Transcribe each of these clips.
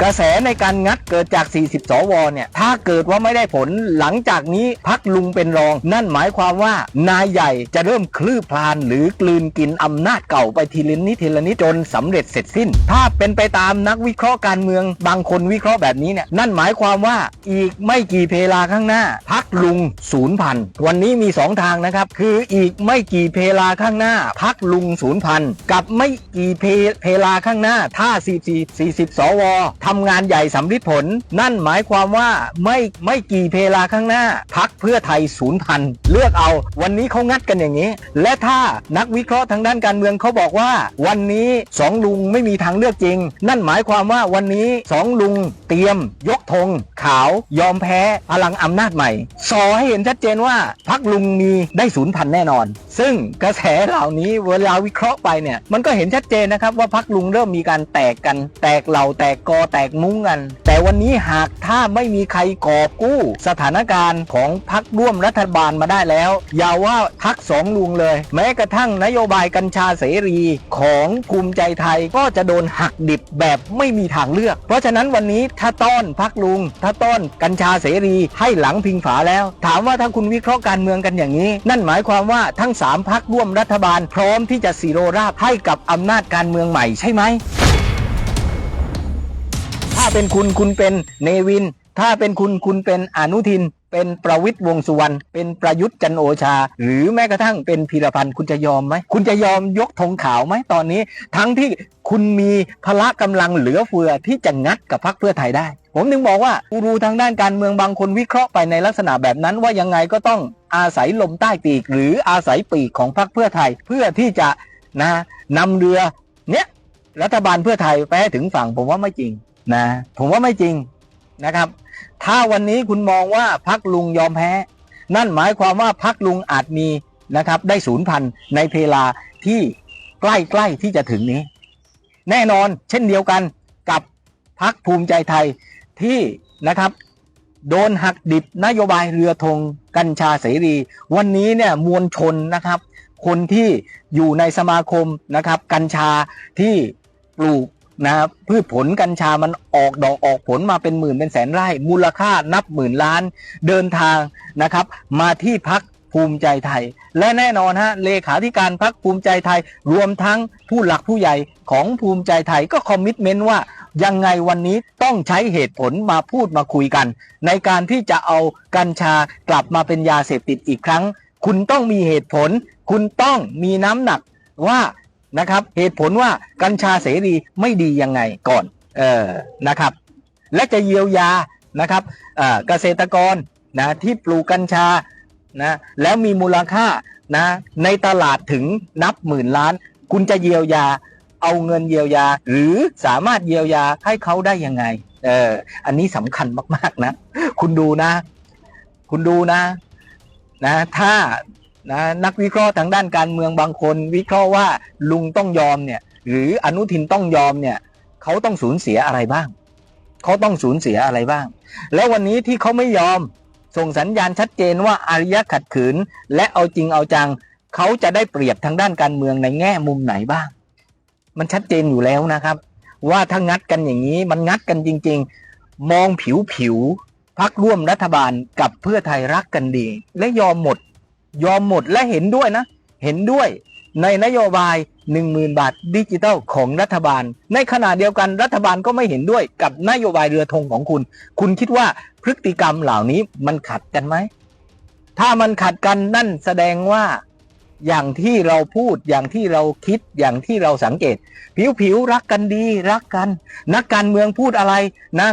กระแสในการงัดเกิดจาก 40 สวเนี่ย ถ้าเกิดว่าไม่ได้ผลหลังจากนี้พักลุงเป็นรอง นั่นหมายความว่านายใหญ่จะเริ่มคลืบคลานหรือกลืนกินอำนาจเก่าไปทีละนิดทีละนิดจนสำเร็จเสร็จสิ้น ถ้าเป็นไปตามนักวิเคราะห์การเมือง บางคนวิเคราะห์แบบนี้เนี่ย นั่นหมายความว่าอีกไม่กี่เพลาข้างหน้า พักลุงศูนย์พันวันนี้มี 2 ทางนะครับ คืออีกไม่กี่เพลาข้างหน้า พักลุงศูนย์พันกับไม่กี่เพเพลาข้างหน้า ถ้า 44 40 สวทำงานใหญ่สำลิดผล นั่นหมายความว่าไม่ไม่กี่เพลาข้างหน้า พักเพื่อไทยศูนย์พันเลือกเอา วันนี้เขางัดกันอย่างนี้ และถ้านักวิเคราะห์ทางด้านการเมืองเขาบอกว่า วันนี้สองลุงไม่มีทางเลือกจริง นั่นหมายความว่าวันนี้สองลุงเตรียม ยกธงขาวยอมแพ้พลังอำนาจใหม่สอให้เห็นชัดเจนว่าพักลุงมีได้ศูนย์พันแน่นอน ซึ่งกระแสเหล่านี้เวลาวิเคราะห์ไปเนี่ยมันก็เห็นชัดเจนนะครับว่าพักลุงเริ่มมีการแตกกันแตกเหล่าแตกกอแตกมุ้งกัน แต่วันนี้หากถ้าไม่มีใครกอบกู้ สถานการณ์ของพักร่วมรัฐบาลมาได้แล้ว อย่าว่าพักสองลุงเลย แม้กระทั่งนโยบายกัญชาเสรีของภูมิใจไทยก็จะโดนหักดิบแบบไม่มีทางเลือก เพราะฉะนั้นวันนี้ถ้าต้อนพักลุง ถ้าต้อนกัญชาเสรีให้หลังพิงฝาแล้ว ถามว่าถ้าคุณวิเคราะห์การเมืองกันอย่างนี้ นั่นหมายความว่าทั้ง 3พักร่วมรัฐบาล พร้อมที่จะสีโรราบให้กับอำนาจการเมืองใหม่ใช่ไหม เป็นคุณคุณเป็นเนวิน ถ้าเป็นคุณคุณเป็นอนุทิน เป็นประวิตยวงสุวรรณเป็นประยุทธ์จันโอชา หรือแม้กระทั่งเป็นพีรพันธ์คุณจะยอมไหมคุณจะยอมยกธงขาวไหมตอนนี้ ทั้งที่คุณมีพละกำลังเหลือเฟือที่จะงัดกับพรรคเพื่อไทยได้ ผมถึงบอกว่ากูรูทางด้านการเมืองบางคนวิเคราะห์ไปในลักษณะแบบนั้นว่ายังไงก็ต้องอาศัยลมใต้ปีก หรืออาศัยปีกของพรรคเพื่อไทยเพื่อที่จะนะนำเรือเนี้ยรัฐบาลเพื่อไทยไปให้ถึงฝั่งผมว่าไม่จริง นะผมว่าไม่จริงนะครับ ถ้าวันนี้คุณมองว่าพักลุงยอมแพ้ นั่นหมายความว่าพักลุงอาจมีนะครับ ได้ศูนย์พันในเพลาที่ใกล้ๆที่จะถึงนี้ แน่นอนเช่นเดียวกันกับพักภูมิใจไทยที่นะครับ โดนหักดิบนโยบายเรือธงกัญชาเสรี วันนี้เนี่ยมวลชนนะครับ คนที่อยู่ในสมาคมนะครับ กัญชาที่ปลูก นะพืชผลกัญชามันออกดอกออกผลมาเป็นหมื่นเป็นแสนไร่ มูลค่านับหมื่นล้านเดินทางนะครับ มาที่พักภูมิใจไทย และแน่นอนฮะเลขาธิการพักภูมิใจไทย รวมทั้งผู้หลักผู้ใหญ่ของภูมิใจไทยก็คอมมิตเมนต์ว่ายังไงวันนี้ต้องใช้เหตุผลมาพูดมาคุยกัน ในการที่จะเอากัญชากลับมาเป็นยาเสพติดอีกครั้ง คุณต้องมีเหตุผล คุณต้องมีน้ำหนักว่า นะครับ เหตุผลว่ากัญชาเสรีไม่ดียังไงก่อนเออนะครับ และจะเยียวยานะครับเอ่อเกษตรกรนะที่ปลูกกัญชานะแล้วมีมูลค่านะในตลาดถึงนับหมื่นล้าน คุณจะเยียวยาเอาเงินเยียวยา หรือสามารถเยียวยาให้เขาได้ยังไงเอออันนี้สำคัญมาก ๆ นะ คุณดูนะ คุณดูนะนะ ถ้า นะนักวิเคราะห์ทางด้านการเมืองบางคน วิเคราะห์ว่าลุงต้องยอมเนี่ย หรืออนุทินต้องยอมเนี่ยเขาต้องสูญเสียอะไรบ้างเขาต้องสูญเสียอะไรบ้าง แล้ววันนี้ที่เขาไม่ยอมส่งสัญญาณชัดเจนว่าอารยะขัดขืน และเอาจริงเอาจังเขาจะได้เปรียบทางด้านการเมืองในแง่มุมไหนบ้าง มันชัดเจนอยู่แล้วนะครับ ว่าถ้างัดกันอย่างนี้มันงัดกันจริง ๆ มองผิวผิวพักร่วมรัฐบาลกับเพื่อไทยรักกันดี และยอมหมด ยอมหมดและเห็นด้วยนะ เห็นด้วยในนโยบาย 10,000 บาทดิจิทัลของรัฐบาล ในขณะเดียวกันรัฐบาลก็ไม่เห็นด้วยกับนโยบายเรือธงของคุณ คุณคิดว่าพฤติกรรมเหล่านี้มันขัดกันไหม ถ้ามันขัดกันนั่นแสดงว่าอย่างที่เราพูดอย่างที่เราคิดอย่างที่เราสังเกต ผิวผิวๆรักกันดีรักกัน นักการเมืองพูดอะไรนะ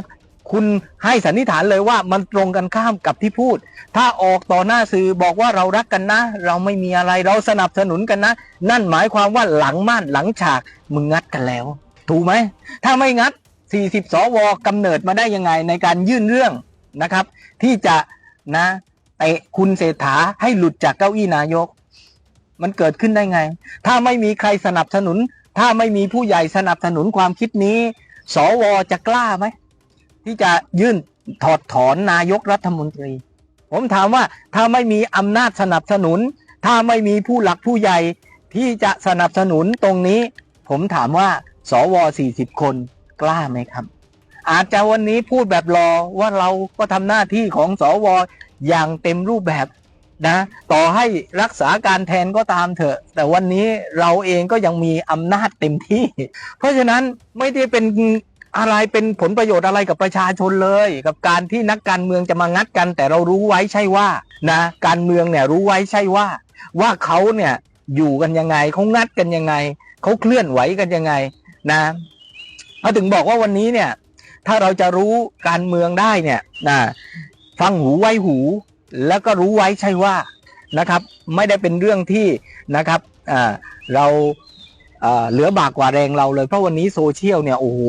คุณให้สันนิษฐานเลยว่ามันตรงกันข้ามกับที่พูด ถ้าออกต่อหน้าสื่อบอกว่าเรารักกันนะ เราไม่มีอะไรเราสนับสนุนกันนะ นั่นหมายความว่าหลังม่านหลังฉากมึงงัดกันแล้ว ถูกไหม ถ้าไม่งัด 40 สวกำเนิดมาได้ยังไงในการยื่นเรื่องนะครับ ที่จะนะเตะคุณเศรษฐาให้หลุดจากเก้าอี้นายก มันเกิดขึ้นได้ไง ถ้าไม่มีใครสนับสนุน ถ้าไม่มีผู้ใหญ่สนับสนุนความคิดนี้ สวจะกล้าไหม ที่จะยื่นถอดถอนนายกรัฐมนตรี ผมถามว่าถ้าไม่มีอำนาจสนับสนุน ถ้าไม่มีผู้หลักผู้ใหญ่ที่จะสนับสนุนตรงนี้ ผมถามว่า สว 40 คนกล้าไหมครับ อาจจะวันนี้พูดแบบรอว่าเราก็ทำหน้าที่ของสวอย่างเต็มรูปแบบนะ ต่อให้รักษาการแทนก็ตามเถอะ แต่วันนี้เราเองก็ยังมีอำนาจเต็มที่ เพราะฉะนั้นไม่ได้เป็น อะไรเป็นผลประโยชน์อะไรกับประชาชนเลย กับการที่นักการเมืองจะมางัดกัน แต่เรารู้ไว้ใช่ว่านะการเมืองเนี่ยรู้ไว้ใช่ว่า ว่าเขาเนี่ยอยู่กันยังไงเขางัดกันยังไงเขาเคลื่อนไหวกันยังไงนะเขาถึงบอกว่าวันนี้เนี่ย ถ้าเราจะรู้การเมืองได้เนี่ยนะฟังหูไว้หู แล้วก็รู้ไว้ใช่ว่านะครับ ไม่ได้เป็นเรื่องที่นะครับเรา เหลือบากกว่าแรงเราเลย เพราะวันนี้โซเชียลเนี่ยโอ้โห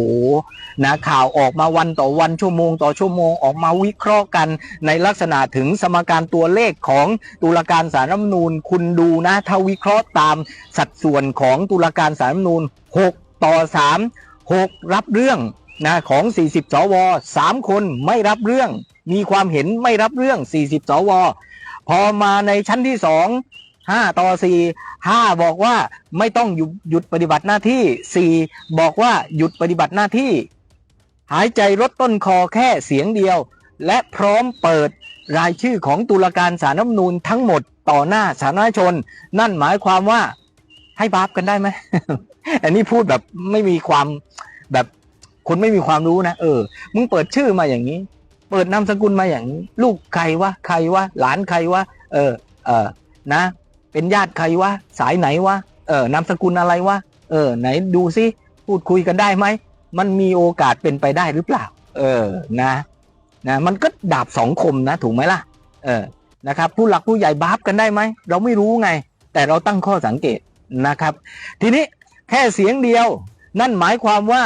นะข่าวออกมาวันต่อวันชั่วโมงต่อชั่วโมงออกมาวิเคราะห์กัน ในลักษณะถึงสมการตัวเลขของตุลาการสารรัฐมนูญคุณดูนะถ้าวิเคราะห์ตามสัดส่วนของตุลาการสารรัฐมนูญ6 ต่อ 3 6 รับเรื่องนะของ 40 สว 3 คนไม่รับเรื่อง มีความเห็นไม่รับเรื่อง 40 สว พอมาในชั้นที่ 2 5ต่อ4 5บอกว่าไม่ต้องหยุดหยุดปฏิบัติหน้าที่4บอกว่าหยุดปฏิบัติหน้าที่ หายใจลดต้นคอแค่เสียงเดียว และพร้อมเปิดรายชื่อของตุลาการสารรัฐธรรมนูญทั้งหมดต่อหน้าสาธารณชน นั่นหมายความว่าให้บาปกันได้ไหม อันนี้พูดแบบไม่มีความแบบคนไม่มีความรู้นะเออ มึงเปิดชื่อมาอย่างนี้ เปิดนามสกุลมาอย่างนี้ ลูกใครวะใครวะหลานใครวะเออ เออนะ เป็นญาติใครวะสายไหนวะเออนามสกุลอะไรวะเออ ไหนดูซิพูดคุยกันได้ไหมมันมีโอกาสเป็นไปได้หรือเปล่า เออนะนะ มันก็ดาบสองคมนะ ถูกไหมล่ะ เออนะครับ ผู้หลักผู้ใหญ่บาปกันได้ไหมเราไม่รู้ไง แต่เราตั้งข้อสังเกตนะครับ ทีนี้แค่เสียงเดียว นั่นหมายความว่า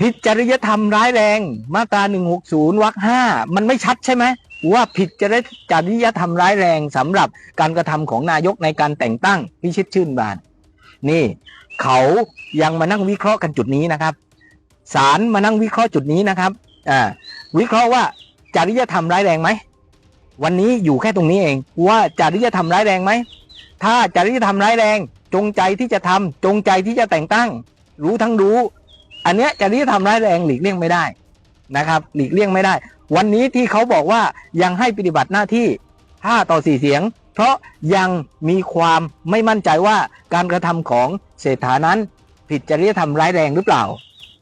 ผิดจริยธรรมร้ายแรง มาตรา160วรรคห้ามันไม่ชัดใช่ไหม ว่าผิดจริจริยธรรมร้ายแรงสำหรับการกระทำของนายกในการแต่งตั้งพิชิตชื่นบาน นี่ เขายังมานั่งวิเคราะห์กันจุดนี้นะครับศาลมานั่งวิเคราะห์จุดนี้นะครับอ่าวิเคราะห์ว่าจริยธรรมร้ายแรงไหมวันนี้อยู่แค่ตรงนี้เอง ว่าจริยธรรมร้ายแรงไหมถ้าจริยธรรมร้ายแรง จงใจที่จะทำจงใจที่จะแต่งตั้ง รู้ทั้งรู้ อันเนี้ยจริยธรรมร้ายแรงหลีกเลี่ยงไม่ได้นะครับ หลีกเลี่ยงไม่ได้ วันนี้ที่เขาบอกว่ายังให้ปฏิบัติหน้าที่ 5 ต่อ 4 เสียง เพราะยังมีความไม่มั่นใจว่าการกระทำของเศรษฐานั้น ผิดจริยธรรมร้ายแรงหรือเปล่า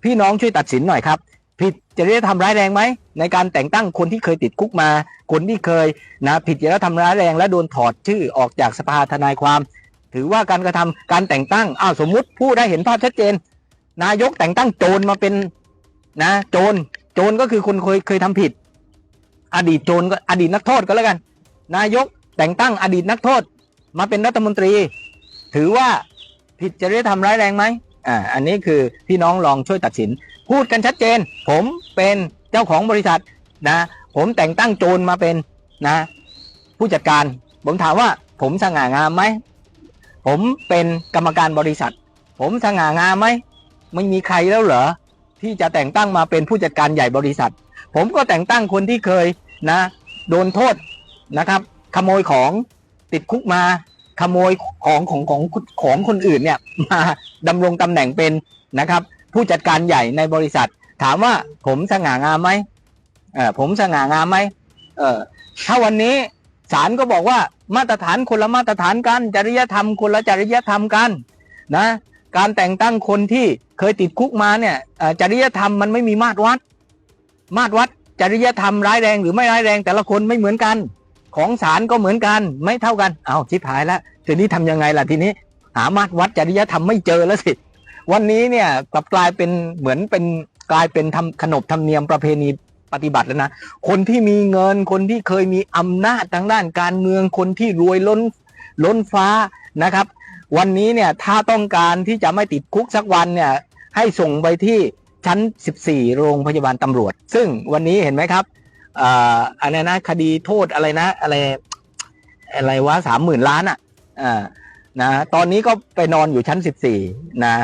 พี่น้องช่วยตัดสินหน่อยครับ ผิดจริยธรรมร้ายแรงไหมในการแต่งตั้งคนที่เคยติดคุกมา คนที่เคยนะผิดจริยธรรมร้ายแรง และโดนถอดชื่อออกจากสภาทนายความ ถือว่าการกระทำการแต่งตั้งอ้าวสมมุติผู้ได้เห็นภาพชัดเจน นายกแต่งตั้งโจรมาเป็นนะโจร โจรก็คือคนเคยเคยทำผิด อดีตโจรก็อดีตนักโทษก็แล้วกัน นายกแต่งตั้งอดีตนักโทษมาเป็นรัฐมนตรี ถือว่าผิดจริยธรรมร้ายแรงไหมอ่าอันนี้คือพี่น้องลองช่วยตัดสิน พูดกันชัดเจน ผมเป็นเจ้าของบริษัทนะ ผมแต่งตั้งโจรมาเป็นนะ ผู้จัดการ ผมถามว่า ผมสง่างามไหมผมเป็นกรรมการบริษัท ผมสง่างามไหมไม่มีใครแล้วเหรอ ที่จะแต่งตั้งมาเป็นผู้จัดการใหญ่บริษัท ผมก็แต่งตั้งคนที่เคยนะโดนโทษนะครับ ขโมยของติดคุกมา ขโมยของของของของคนอื่นเนี่ยมาดำรงตำแหน่งเป็นนะครับ ผู้จัดการใหญ่ในบริษัท ถามว่าผมสง่างามไหมเออผมสง่างามไหมเออถ้าวันนี้ศาลก็บอกว่ามาตรฐานคนละมาตรฐานกัน จริยธรรมคนละจริยธรรมกันนะ การแต่งตั้งคนที่เคยติดคุกมาเนี่ยจริยธรรมมันไม่มีมาตรวัด มาตรวัดจริยธรรมร้ายแรงหรือไม่ร้ายแรงแต่ละคนไม่เหมือนกัน ของศาลก็เหมือนกันไม่เท่ากันเอาชิบหายแล้วทีนี้ทำยังไงล่ะทีนี้ หามาตรวัดจริยธรรมไม่เจอแล้วสิวันนี้เนี่ยกลับกลายเป็นเหมือนเป็นกลายเป็นทำขนบธรรมเนียมประเพณีปฏิบัติแล้วนะ คนที่มีเงิน คนที่เคยมีอำนาจทางด้านการเมือง คนที่รวยล้นล้นฟ้านะครับ วันนี้เนี่ยถ้าต้องการที่จะไม่ติดคุกสักวันเนี่ยให้ส่งไปที่ชั้น 14 โรงพยาบาลตำรวจ ซึ่งวันนี้เห็นไหมครับอ่าอะไรนะคดีโทษอะไรนะ อะไรอะไรวะสามหมื่นล้านอะอ่านะตอนนี้ก็ไปนอนอยู่ชั้น 14 นะ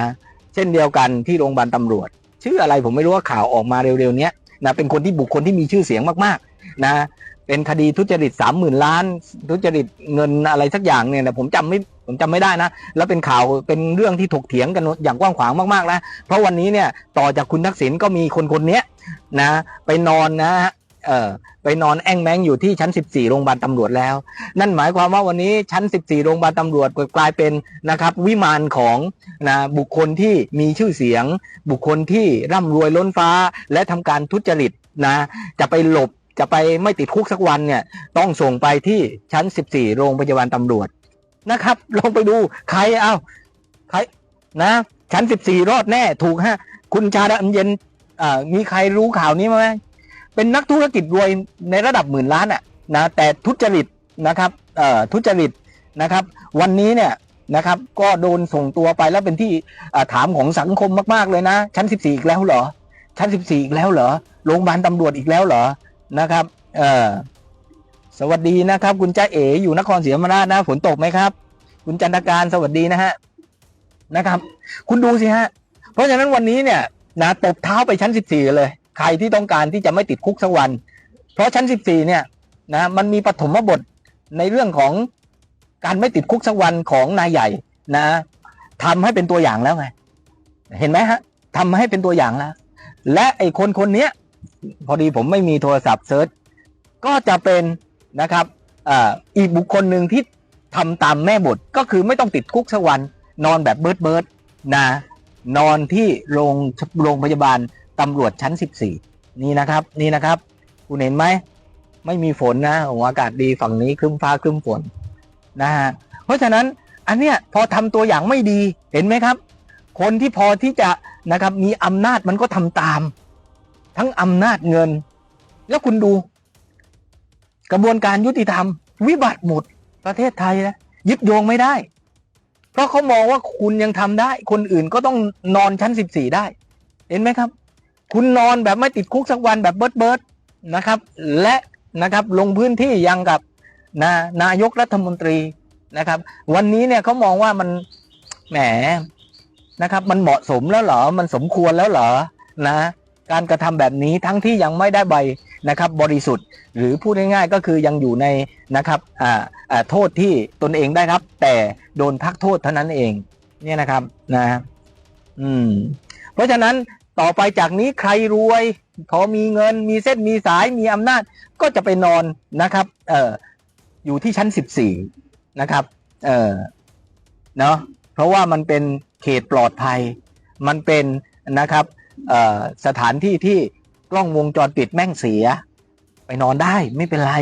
เช่นเดียวกันที่โรงพยาบาลตำรวจ ชื่ออะไรผมไม่รู้ว่าข่าวออกมาเร็วๆเนี้ยนะเป็นคนที่บุคคลที่มีชื่อเสียงมากๆ นะ เป็นคดีทุจริตสามหมื่นล้าน ทุจริตเงินอะไรสักอย่างเนี่ยนะผมจำไม่ผมจำไม่ได้นะ แล้วเป็นข่าวเป็นเรื่องที่ถกเถียงกันอย่างกว้างขวางมากๆนะเพราะวันนี้เนี่ยต่อจากคุณทักษิณก็มีคนคนนี้นะ ไปนอนนะฮะเออไปนอนแอ่งแมงอยู่ที่ชั้น 14 โรงพยาบาลตำรวจแล้ว นั่นหมายความว่าวันนี้ชั้น 14 โรงพยาบาลตำรวจกลายเป็นนะครับวิมานของนะบุคคลที่มีชื่อเสียง บุคคลที่ร่ำรวยล้นฟ้า และทำการทุจริตนะจะไปหลบ จะไปไม่ติดคุกสักวันเนี่ย ต้องส่งไปที่ชั้น 14 โรงพยาบาลตำรวจนะครับ ลองไปดูใครเอาใครนะ ชั้น 14 รอดแน่ถูกฮะ คุณชาดาอันเย็นมีใครรู้ข่าวนี้ไหมเป็นนักธุรกิจรวยในระดับหมื่นล้านอะนะแต่ทุจริตนะครับเอ่อทุจริตนะครับ วันนี้เนี่ยนะครับ ก็โดนส่งตัวไปแล้วเป็นที่ถามของสังคมมาก ๆ เลยนะ ชั้น 14 อีกแล้วเหรอ ชั้น 14 อีกแล้วเหรอโรงพยาบาลตำรวจอีกแล้วเหรอ นะครับ เออสวัสดีนะครับ คุณจ้าเอ๋อยู่นครศรีธรรมราชนะฝนตกไหมครับ คุณจันทการสวัสดีนะฮะนะครับ คุณดูสิฮะ เพราะฉะนั้นวันนี้เนี่ยนะตบเท้าไปชั้น14เลย ใครที่ต้องการที่จะไม่ติดคุกสักวัน เพราะชั้น14เนี่ยนะมันมีปฐมบทในเรื่องของการไม่ติดคุกสักวันของนายใหญ่นะทำให้เป็นตัวอย่างแล้วไง เห็นไหมฮะทำให้เป็นตัวอย่างแล้ว และไอ้คนคนนี้ พอดีผมไม่มีโทรศัพท์เซิร์ชก็จะเป็นนะครับอ,อีกบุคคลหนึ่งที่ทำตามแม่บทก็คือไม่ต้องติดคุกสักวัน นอนแบบเบิร์ดเบิร์ดนะนอนที่โรงโรงพยาบาลตำรวจชั้น 14 นี่นะครับ นี่นะครับ คุณเห็นไหม ไม่มีฝนนะโอ้อากาศดีฝั่งนี้ครึ้มฟ้าครึ้มฝนนะฮะเพราะฉะนั้นอันเนี้ยพอทำตัวอย่างไม่ดีเห็นไหมครับ คนที่พอที่จะนะครับมีอำนาจมันก็ทำตาม ทั้งอำนาจเงิน แล้วคุณดู กระบวนการยุติธรรม วิบัติหมดประเทศไทยนะยึดโยงไม่ได้ เพราะเขามองว่าคุณยังทำได้ คนอื่นก็ต้องนอนชั้นสิบสี่ได้ เห็นไหมครับ คุณนอนแบบไม่ติดคุกสักวันแบบเบิร์ดเบิร์ดนะครับ และนะครับลงพื้นที่ยังกับนะนายกรัฐมนตรีนะครับ วันนี้เนี่ยเขามองว่ามันแหมนะครับ มันเหมาะสมแล้วเหรอ มันสมควรแล้วเหรอนะ การกระทำแบบนี้ทั้งที่ยังไม่ได้ใบนะครับบริสุทธิ์ หรือพูดง่ายๆก็คือยังอยู่ในนะครับอ่าอ่าโทษที่ตนเองได้รับ แต่โดนพักโทษเท่านั้นเองเนี่ยนะครับนะอืมเพราะฉะนั้นต่อไปจากนี้ใครรวยพอมีเงินมีเส้นมีสายมีอำนาจก็จะไปนอนนะครับเอ่ออยู่ที่ชั้นสิบสี่นะครับเออเนาะเพราะว่ามันเป็นเขตปลอดภัย มันเป็นนะครับ สถานที่ที่กล้องวงจรปิดแม่งเสีย ไปนอนได้ไม่เป็นไร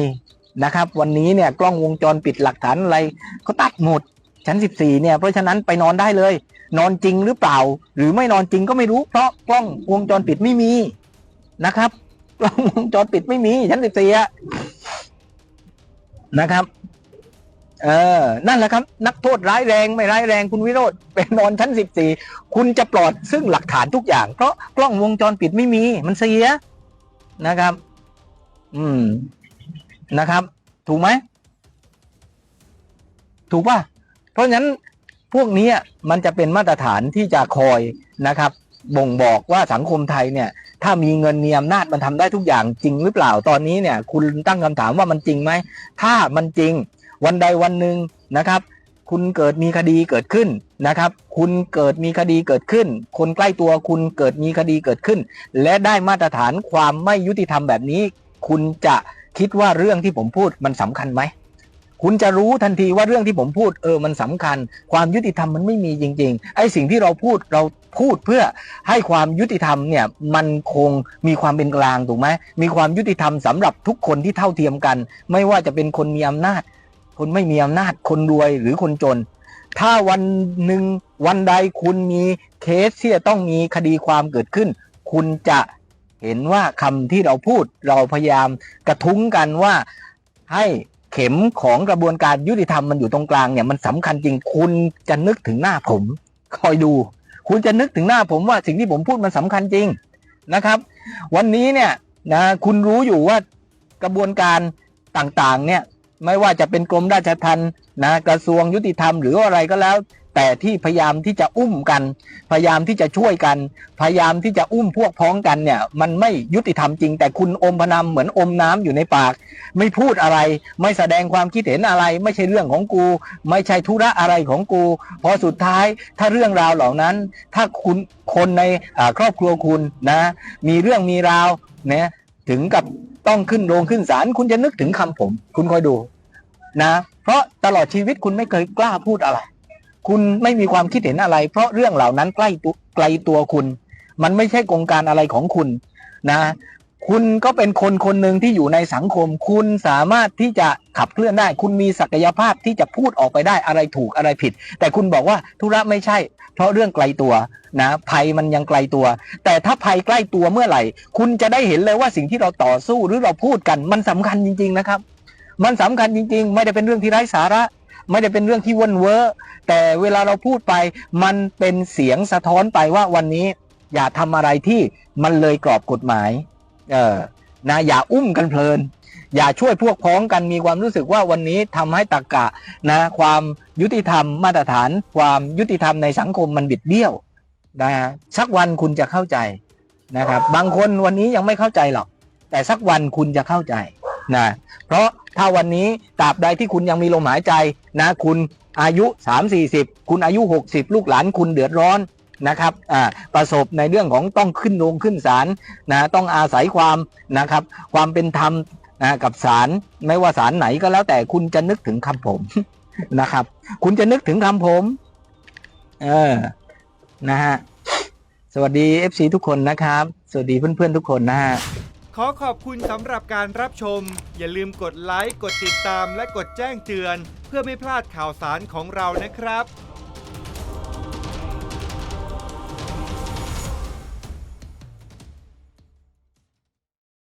นะครับ วันนี้เนี่ยกล้องวงจรปิดหลักฐานอะไรเขาตัดหมดชั้น 14 เนี่ยเพราะฉะนั้นไปนอนได้เลย นอนจริงหรือเปล่า หรือไม่นอนจริงก็ไม่รู้ เพราะกล้องวงจรปิดไม่มีนะครับกล้องวงจรปิดไม่มีชั้น 14อะนะครับ เออ นั่นแหละครับ นักโทษร้ายแรงไม่ร้ายแรงคุณวิโรธเป็นนอนชั้น14คุณจะปลอดซึ่งหลักฐานทุกอย่าง เพราะกล้องวงจรปิดไม่มี มันเสียนะครับ อืมนะครับ ถูกไหมถูกป่ะ เพราะฉะนั้นพวกนี้มันจะเป็นมาตรฐานที่จะคอยนะครับ บ่งบอกว่าสังคมไทยเนี่ย ถ้ามีเงินมีอำนาจมันทำได้ทุกอย่างจริงหรือเปล่าตอนนี้เนี่ย คุณตั้งคำถามว่ามันจริงไหมถ้ามันจริง วันใดวันหนึ่งนะครับ คุณเกิดมีคดีเกิดขึ้นนะครับ คุณเกิดมีคดีเกิดขึ้น คนใกล้ตัวคุณเกิดมีคดีเกิดขึ้น และได้มาตรฐานความไม่ยุติธรรมแบบนี้ คุณจะคิดว่าเรื่องที่ผมพูดมันสำคัญไหมคุณจะรู้ทันทีว่าเรื่องที่ผมพูดเออมันสำคัญ ความยุติธรรมมันไม่มีจริง ๆ ไอ้สิ่งที่เราพูดเราพูดเพื่อให้ความยุติธรรมเนี่ยมันคงมีความเป็นกลางถูกไหมมีความยุติธรรมสำหรับทุกคนที่เท่าเทียมกัน ไม่ว่าจะเป็นคนมีอำนาจ คนไม่มีอำนาจคนรวยหรือคนจน ถ้าวันหนึ่งวันใดคุณมีเคสที่จะต้องมีคดีความเกิดขึ้น คุณจะเห็นว่าคำที่เราพูดเราพยายามกระทุ้งกันว่าให้เข็มของกระบวนการยุติธรรมมันอยู่ตรงกลางเนี่ยมันสำคัญจริงคุณจะนึกถึงหน้าผม คอยดู คุณจะนึกถึงหน้าผมว่าสิ่งที่ผมพูดมันสำคัญจริงนะครับ วันนี้เนี่ยนะคุณรู้อยู่ว่ากระบวนการต่างๆเนี่ย ไม่ว่าจะเป็นกรมราชทัณฑ์นะกระทรวงยุติธรรมหรืออะไรก็แล้ว แต่ที่พยายามที่จะอุ้มกัน พยายามที่จะช่วยกัน พยายามที่จะอุ้มพวกพ้องกันเนี่ย มันไม่ยุติธรรมจริง แต่คุณอมพนำเหมือนอมน้ำอยู่ในปาก ไม่พูดอะไร ไม่แสดงความคิดเห็นอะไร ไม่ใช่เรื่องของกู ไม่ใช่ธุระอะไรของกูพอสุดท้ายถ้าเรื่องราวเหล่านั้น ถ้าคุณคนในครอบครัวคุณนะ มีเรื่องมีราวเนี่ยถึงกับ ต้องขึ้นโรงขึ้นศาลคุณจะนึกถึงคำผม คุณคอยดูนะ เพราะตลอดชีวิตคุณไม่เคยกล้าพูดอะไร คุณไม่มีความคิดเห็นอะไร เพราะเรื่องเหล่านั้นใกล้ตัวไกลตัวคุณ มันไม่ใช่กงการอะไรของคุณนะ คุณก็เป็นคนคนหนึ่งที่อยู่ในสังคม คุณสามารถที่จะขับเคลื่อนได้ คุณมีศักยภาพที่จะพูดออกไปได้อะไรถูกอะไรผิด แต่คุณบอกว่าธุระไม่ใช่ เพราะเรื่องไกลตัวนะภัยมันยังไกลตัว แต่ถ้าภัยใกล้ตัวเมื่อไหร่ คุณจะได้เห็นเลยว่าสิ่งที่เราต่อสู้หรือเราพูดกันมันสำคัญจริง ๆนะครับ มันสำคัญจริง ๆ ไม่ได้เป็นเรื่องที่ไร้สาระ ไม่ได้เป็นเรื่องที่วนเวอร์แต่เวลาเราพูดไป มันเป็นเสียงสะท้อนไปว่าวันนี้ อย่าทำอะไรที่มันเลยกรอบกฎหมาย เออนะอย่าอุ้มกันเพลิน อย่าช่วยพวกพ้องกันมีความรู้สึกว่าวันนี้ทำให้ตรกกะนะความยุติธรรมมาตรฐาน ความยุติธรรมในสังคมมันบิดเบี้ยวนะสักวันคุณจะเข้าใจนะครับ บางคนวันนี้ยังไม่เข้าใจหรอก แต่สักวันคุณจะเข้าใจนะเพราะถ้าวันนี้ตราบใดที่คุณยังมีลมหายใจนะคุณอายุ 3 4 0 คุณอายุ 60 ลูกหลานคุณเดือดร้อน นะครับอ่าประสบในเรื่องของต้องขึ้นโรงขึ้นศาลนะต้องอาศัยความนะครับความเป็นธรรมนะกับศาลไม่ว่าศาลไหนก็แล้วแต่คุณจะนึกถึงคำผมนะครับ คุณจะนึกถึงคำผม เออนะฮะสวัสดี FC ทุกคนนะครับ สวัสดีเพื่อนๆทุกคนนะฮะขอขอบคุณสำหรับการรับชม อย่าลืมกดไลค์ กดติดตาม และกดแจ้งเตือน เพื่อไม่พลาดข่าวสารของเรานะครับ